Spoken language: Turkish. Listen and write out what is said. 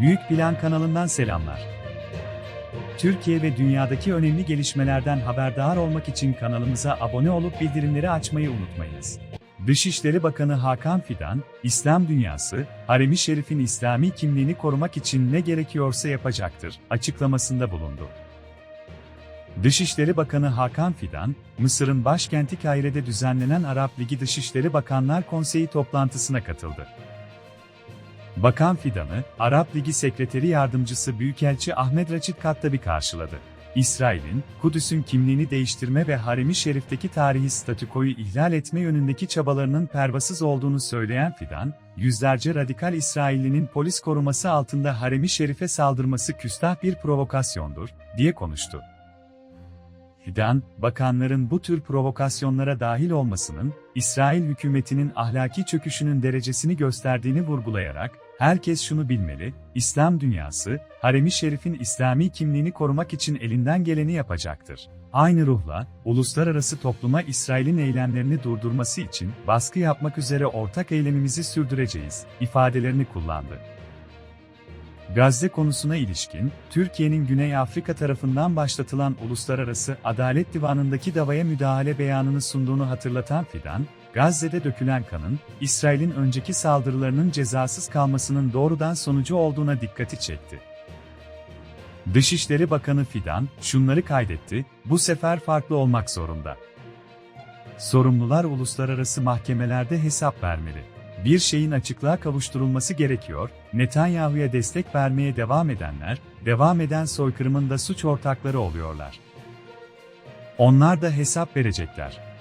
Büyük Plan kanalından selamlar. Türkiye ve dünyadaki önemli gelişmelerden haberdar olmak için kanalımıza abone olup bildirimleri açmayı unutmayınız. Dışişleri Bakanı Hakan Fidan, İslam dünyası, Harem-i Şerif'in İslami kimliğini korumak için ne gerekiyorsa yapacaktır, açıklamasında bulundu. Dışişleri Bakanı Hakan Fidan, Mısır'ın başkenti Kahire'de düzenlenen Arap Ligi Dışişleri Bakanlar Konseyi toplantısına katıldı. Bakan Fidan'ı, Arap Ligi Sekreteri Yardımcısı Büyükelçi Ahmet Raçit Kattabi karşıladı. İsrail'in, Kudüs'ün kimliğini değiştirme ve Harem-i Şerif'teki tarihi statükoyu ihlal etme yönündeki çabalarının pervasız olduğunu söyleyen Fidan, yüzlerce radikal İsraillinin polis koruması altında Harem-i Şerif'e saldırması küstah bir provokasyondur, diye konuştu. Fidan, bakanların bu tür provokasyonlara dahil olmasının, İsrail hükümetinin ahlaki çöküşünün derecesini gösterdiğini vurgulayarak, herkes şunu bilmeli, İslam dünyası, Harem-i Şerif'in İslami kimliğini korumak için elinden geleni yapacaktır. Aynı ruhla, uluslararası topluma İsrail'in eylemlerini durdurması için baskı yapmak üzere ortak eylemimizi sürdüreceğiz, ifadelerini kullandı. Gazze konusuna ilişkin, Türkiye'nin Güney Afrika tarafından başlatılan Uluslararası Adalet Divanı'ndaki davaya müdahale beyanını sunduğunu hatırlatan Fidan, Gazze'de dökülen kanın, İsrail'in önceki saldırılarının cezasız kalmasının doğrudan sonucu olduğuna dikkati çekti. Dışişleri Bakanı Fidan, şunları kaydetti, bu sefer farklı olmak zorunda. Sorumlular uluslararası mahkemelerde hesap vermeli. Bir şeyin açıklığa kavuşturulması gerekiyor, Netanyahu'ya destek vermeye devam edenler, devam eden soykırımın da suç ortakları oluyorlar. Onlar da hesap verecekler.